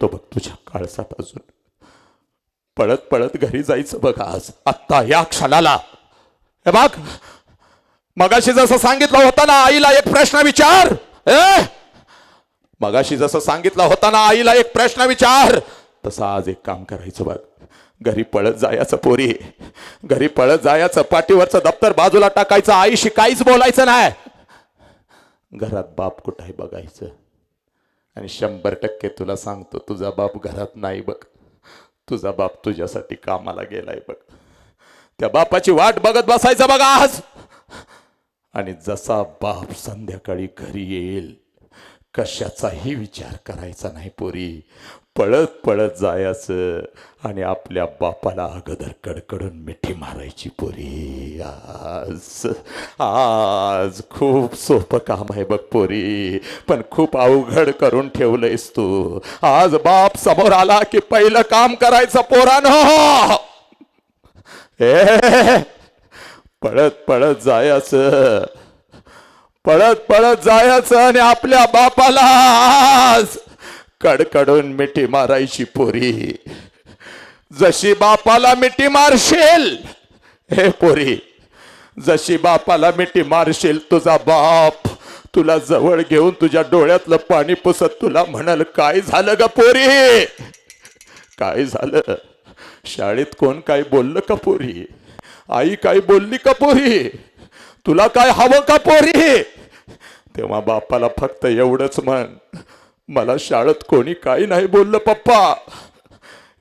तो बघ तुझ्या काळसात अजून. पळत पळत घरी जायचं बघ आज. आत्ता या क्षणाला. हे बघ. मगाशी जसं सांगितलं होता ना आईला एक प्रश्न विचार. ए? मगाशी जसं सांगितलं होता ना आईला एक प्रश्न विचार. तसं आज एक काम करायचं बघ. घरी पळत जायचं पोरी. घरी पळत जायचं पाठीवरचं दप्तर बाजूला टाकायचं आईशी काहीच बोलायचं नाही. घरात बाप कुठंही बघायचं? आणि शंभर टक्के तुला सांगतो तुझा बाप घरात नाही बघ. तुझा बाप तुझ्यासाठी कामाला गेलाय बघ. त्या बापाची वाट बघत बसायचं बघ आज. आणि जसा बाप संध्याकाळी घरी येईल कशाचाही विचार करायचा नाही पोरी. पळत पळत जायचं आणि आपल्या बापाला अगोदर कडकडून मिठी मारायची पोरी. आज आज खूप सोपं काम आहे बघ पोरी. पण खूप अवघड करून ठेवलंयस तू. आज बाप समोर आला की पहिलं काम करायचं पोरानं. ए पळत पळत जायचं. पळत पळत जायचं आणि आपल्या बापाला कडकडून मिठी मारायची पोरी. जशी बापाला मिठी मारशील हे पोरी. जशी बापाला मिठी मारशील तुझा बाप तुला जवळ घेऊन तुझ्या डोळ्यातलं पाणी पुसत तुला म्हणाल काय झालं ग पोरी? काय झालं? शाळेत कोण काय बोललं का पोरी? आई काय बोलली का पोरी? तुला काय हवं का पोरी? तेव्हा बापाला फक्त एवढंच म्हण मला शाळेत कोणी काही नाही बोललं पप्पा.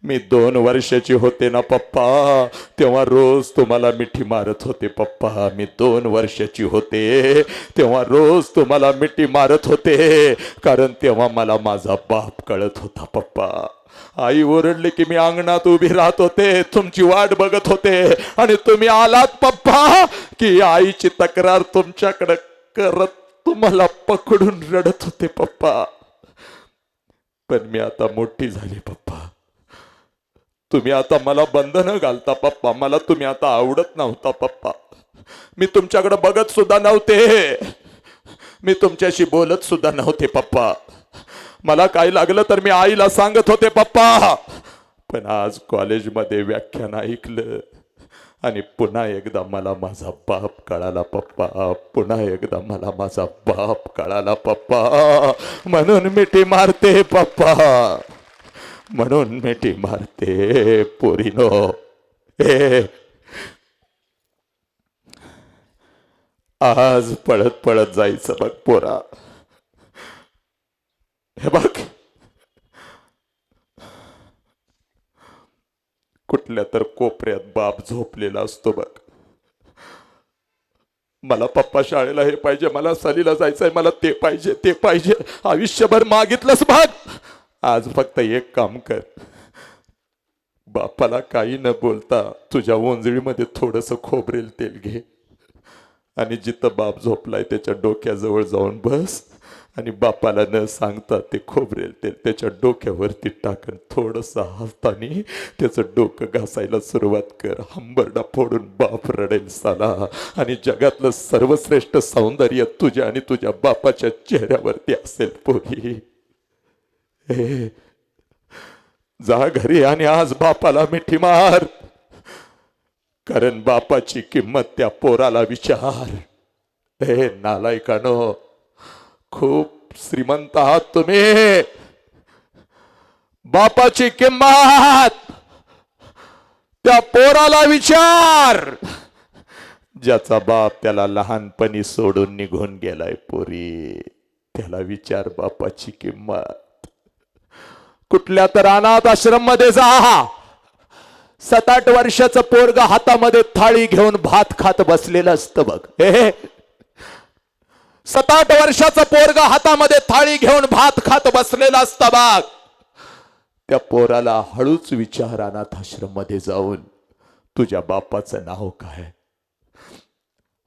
मी दोन वर्षाची होते ना पप्पा. तेव्हा रोज तुम्हाला मिठी मारत होते पप्पा. मी दोन वर्षाची होते. तेव्हा रोज तुम्हाला मिठी मारत होते. कारण तेव्हा मला माझा बाप कळत होता पप्पा. आई ओरडली की मी अंगणात उभी राहत होते तुमची वाट बघत होते. आणि तुम्ही आलात पप्पा की आईची तक्रार तुमच्याकडे करत तुम्हाला पकडून रडत होते पप्पा. पण मी आता मोठी झाली पप्पा. तुम्ही आता मला बंधनं घालता पप्पा. मला तुम्ही आता आवडत नव्हता पप्पा. मी तुमच्याकडे बघत सुद्धा नव्हते. मी तुमच्याशी बोलत सुद्धा नव्हते पप्पा. मला काय लागलं तर मी आईला सांगत होते पप्पा. पण आज कॉलेजमध्ये व्याख्यान ऐकलं. आणि पुन्हा एकदा मला माझा बाप कळाला पप्पा. पुन्हा एकदा मला माझा बाप कळाला पप्पा. म्हणून मिठी मारते पप्पा. म्हणून मिठी मारते पोरीनो. ए आज पळत पळत जायचं बघ पोरा. हे बघ. कुठल्या तर कोपऱ्यात बाप झोपलेला असतो बघ. मला पप्पा शाळेला हे पाहिजे मला सलीला जायचंय मला ते पाहिजे ते पाहिजे. आयुष्यभर मागितलंच भाग. आज फक्त एक काम कर. बापाला काही न बोलता तुझ्या ओंजळीमध्ये थोडस खोबरेल तेल घे. आणि जिथं बाप झोपलाय त्याच्या डोक्याजवळ जाऊन बस. आणि बापाला न सांगता ते खोबरेल तेल त्याच्या डोक्यावरती टाकन. थोडस हाताने त्याचं डोकं घासायला सुरुवात कर. हंबरडा फोडून बाप रडेल साला. आणि जगातलं सर्वश्रेष्ठ सौंदर्य तुझ्या आणि तुझ्या बापाच्या चेहऱ्यावरती असेल पोरी. ए, जा घरी आणि आज बापाला मिठी मार. कारण बापाची किंमत त्या पोराला विचार. हे नालायकानो खूप श्रीमंत आहात तुम्ही. बापाची किंमत. त्या पोराला विचार. ज्याचा बाप त्याला लहानपणी सोडून निघून गेलाय पोरी. त्याला विचार बापाची किंमत. कुठल्या तर अनाथ आश्रममध्ये जा. सात आठ वर्षाचं पोरग हातामध्ये थाळी घेऊन भात खात बसलेलं असतं बघ. हे. सात आठ वर्षाचं पोरगा हातामध्ये थाळी घेऊन भात खात बसलेला असता बाग. त्या पोराला हळूच विचार अनाथ आश्रममध्ये जाऊन तुझ्या बापाचं नाव काय?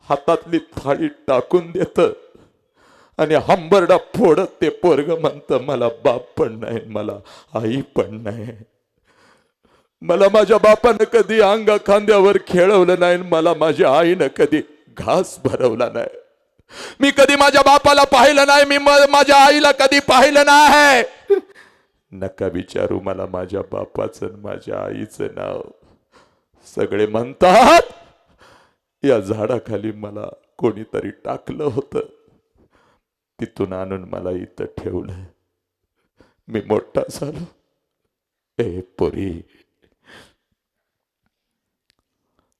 हातातली थाळी टाकून देत आणि हंबरडा फोडत ते पोरग म्हणत मला बाप पण नाही मला आई पण नाही. मला माझ्या बापानं कधी अंगा खांद्यावर खेळवलं नाही मला माझ्या आईनं कधी घास भरवला नाही. मी कधी माझ्या बापाला पाहिलं नाही मी माझ्या आईला कधी पाहिलं नाही. नका विचारू मला माझ्या बापाचं माझ्या आईचं नाव. सगळे म्हणतात या झाडाखाली मला कोणीतरी टाकलं होतं. तिथून आणून मला इथं ठेवलं. मी मोठा झालो. ए पोरी.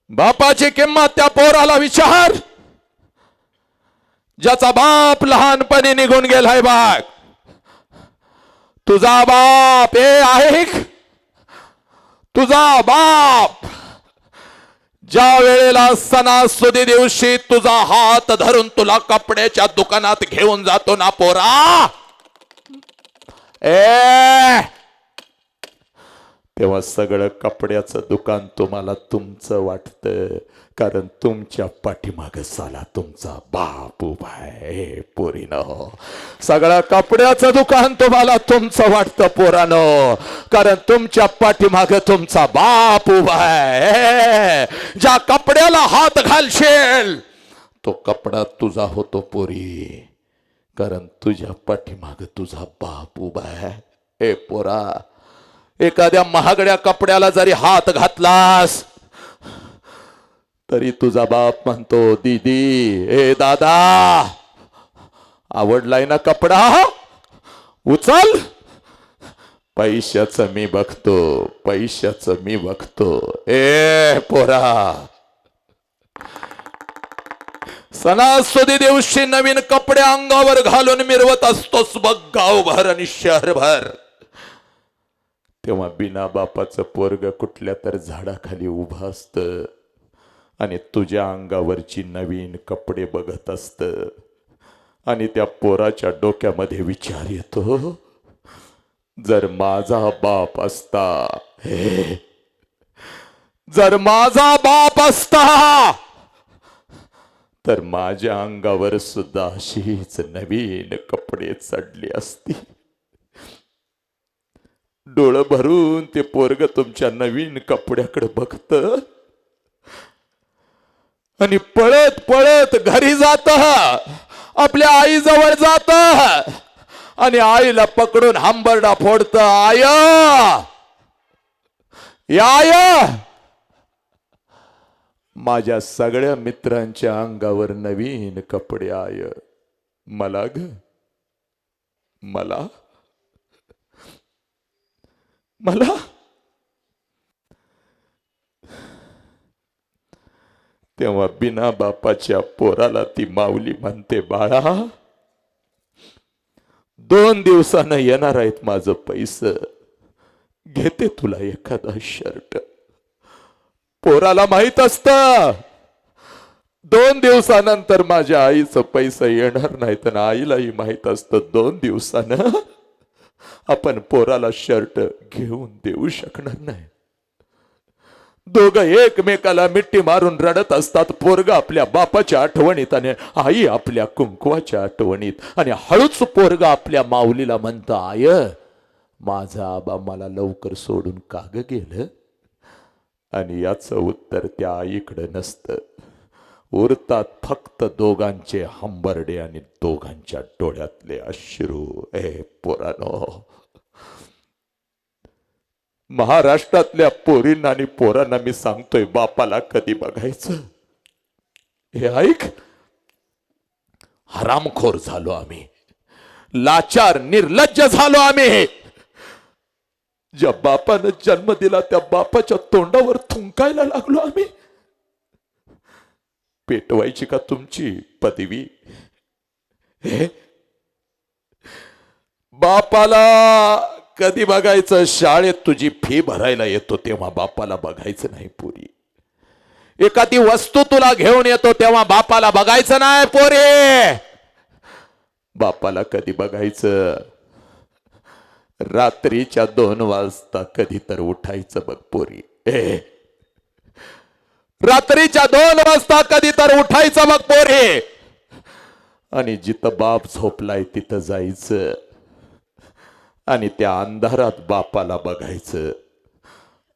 बापाची किंमत त्या पोराला विचार. ज्याचा बाप लहानपणी निघून गेलाय बाग तुझा बाप ए ऐक तुझा बाप. ज्या वेळेला सणासुदी दिवशी तुझा हात धरून तुला कपड्याच्या दुकानात घेऊन जातो ना पोरा? ए! तेव्हा सगळं कपड्याचं दुकान तुम्हाला तुमचं वाटतं. कारण तुमच्या पाठीमाग साला तुमचा बाप उभा आहे पोरीनं. सगळं कपड्याचं दुकान तुम्हाला तुमचं वाटतं पोरानं. कारण तुमच्या पाठीमाग तुमचा बाप उभा आहे ज्या कपड्याला हात घालशील तो कपडा तुझा होतो पोरी. कारण तुझ्या पाठीमाग तुझा बाप उभा आहे हे पोरा. एखाद्या महागड्या कपड्याला जरी हात घातलास तरी तुझा बाप म्हणतो दीदी ए दादा आवडलाय ना कपडा? उचल. पैशाचं मी बघतो पैशाच मी बघतो. ए पोरा. सणासुदी दिवशी नवीन कपडे अंगावर घालून मिरवत असतोस बघ गावभर आणि शहरभर. तेव्हा बिना बापाचं पोरग कुठल्या तर झाडाखाली उभं असतं आणि तुझ्या अंगावरची नवीन कपडे बघत असतं. आणि त्या पोराच्या डोक्यामध्ये विचार येतो जर माझा बाप असता हे जर माझा बाप असता तर माझ्या अंगावर सुद्धा अशीच नवीन कपडे चढली असती डोळं भरून ते पोरग तुमच्या नवीन कपड्याकडे बघत. आणि पळत पळत घरी जात. आपल्या आईजवळ जात. आणि आईला पकडून हांबरडा फोडत. आय! आय माझ्या सगळ्या मित्रांच्या अंगावर नवीन कपडे आय. मला ग मला मला? तेव्हा बिना बापाच्या पोराला ती माऊली म्हणते बाळा दोन दिवसानं येणार आहेत माझं पैस. घेते तुला एखादा शर्ट. पोराला माहीत असत. दोन दिवसानंतर माझ्या आईचं पैसा येणार नाही तर आईलाही माहीत असतं दोन दिवसानं. आपण पोराला शर्ट घेऊन देऊ शकणार नाही. दोघं एकमेकाला मिट्टी मारून रडत असतात. पोरग आपल्या बापाच्या आठवणीत आणि आई आपल्या कुंकवाच्या आठवणीत. आणि हळूच पोरग आपल्या माऊलीला म्हणतं आय माझा आबा मला लवकर सोडून काग गेलं. आणि याचं उत्तर त्या आईकडं नसतं. उरतात फक्त दोघांचे हंबरडे आणि दोघांच्या डोळ्यातले अश्रू. ए पोरानो. महाराष्ट्रातल्या पोरींना आणि पोरांना मी सांगतोय बापाला कधी बघायचं? हे ऐक. हरामखोर झालो आम्ही. लाचार निर्लज्ज झालो आम्ही. ज्या बापानं जन्म दिला त्या बापाच्या तोंडावर थुंकायला लागलो आम्ही. पेटवायची का तुमची पदवी? बापाला कधी बघायचं? शाळेत तुझी फी भरायला येतो तेव्हा बापाला बघायचं नाही पुरी. एखादी वस्तू तुला घेऊन येतो तेव्हा बापाला बघायचं नाही पोरे. बापाला कधी बघायचं? रात्रीच्या दोन वाजता कधी तर उठायचं बघ पोरी. ए रात्रीच्या दोन वाजता कधी तर उठायचं मग पोरे आणि जिथं बाप झोपलाय तिथं जायचं. आणि त्या अंधारात बापाला बघायचं.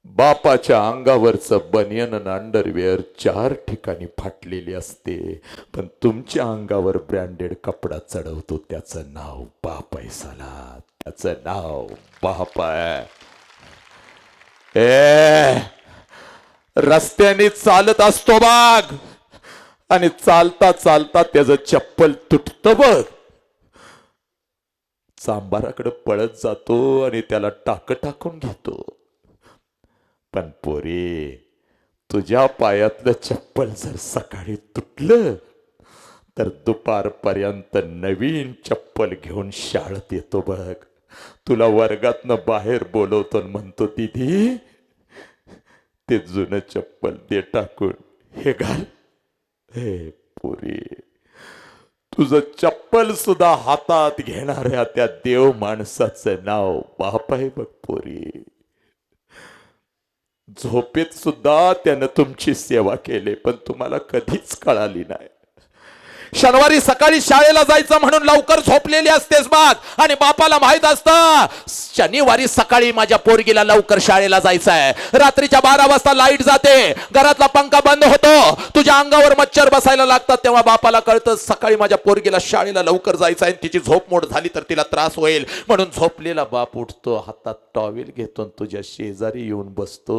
बापाच्या अंगावरचं बनियन अंडरवेअर चार ठिकाणी फाटलेली असते. पण तुमच्या अंगावर ब्रँडेड कपडा चढवतो त्याचं नाव बाप आहे साला. त्याचं नाव बाप आहे ए! रस्त्याने चालत असतो बाग. आणि चालता चालता त्याचं चप्पल तुटत बघ. चांबाराकडे पळत जातो आणि त्याला टाक टाकून घेतो. पण पोरे तुझ्या पायातलं चप्पल जर सकाळी तुटलं तर दुपारपर्यंत नवीन चप्पल घेऊन शाळेत येतो बघ. तुला वर्गातनं बाहेर बोलवतो म्हणतो दिदी ते जुनं चप्पल दे टाकून हे घाल. हे पुरी. तुझं चप्पल सुद्धा हातात घेणाऱ्या त्या देव माणसाचं नाव बाप आहे बघ पोरी. झोपेत सुद्धा त्यानं तुमची सेवा केली पण तुम्हाला कधीच कळाली नाही. शनिवारी सकाळी शाळेला जायचं म्हणून लवकर झोपलेली असतेस बाग. आणि बापाला माहीत असतं शनिवारी सकाळी माझ्या पोरगीला लवकर शाळेला जायचं आहे रात्रीच्या बारा वाजता लाइट जाते. घरातला पंखा बंद होतो. तुझ्या अंगावर मच्छर बसायला लागतात. तेव्हा बापाला कळतं सकाळी माझ्या पोरगीला शाळेला लवकर जायचं आहे तिची झोप मोड झाली तर तिला त्रास होईल. म्हणून झोपलेला बाप उठतो हातात टॉवेल घेतो आणि तुझ्या शेजारी येऊन बसतो.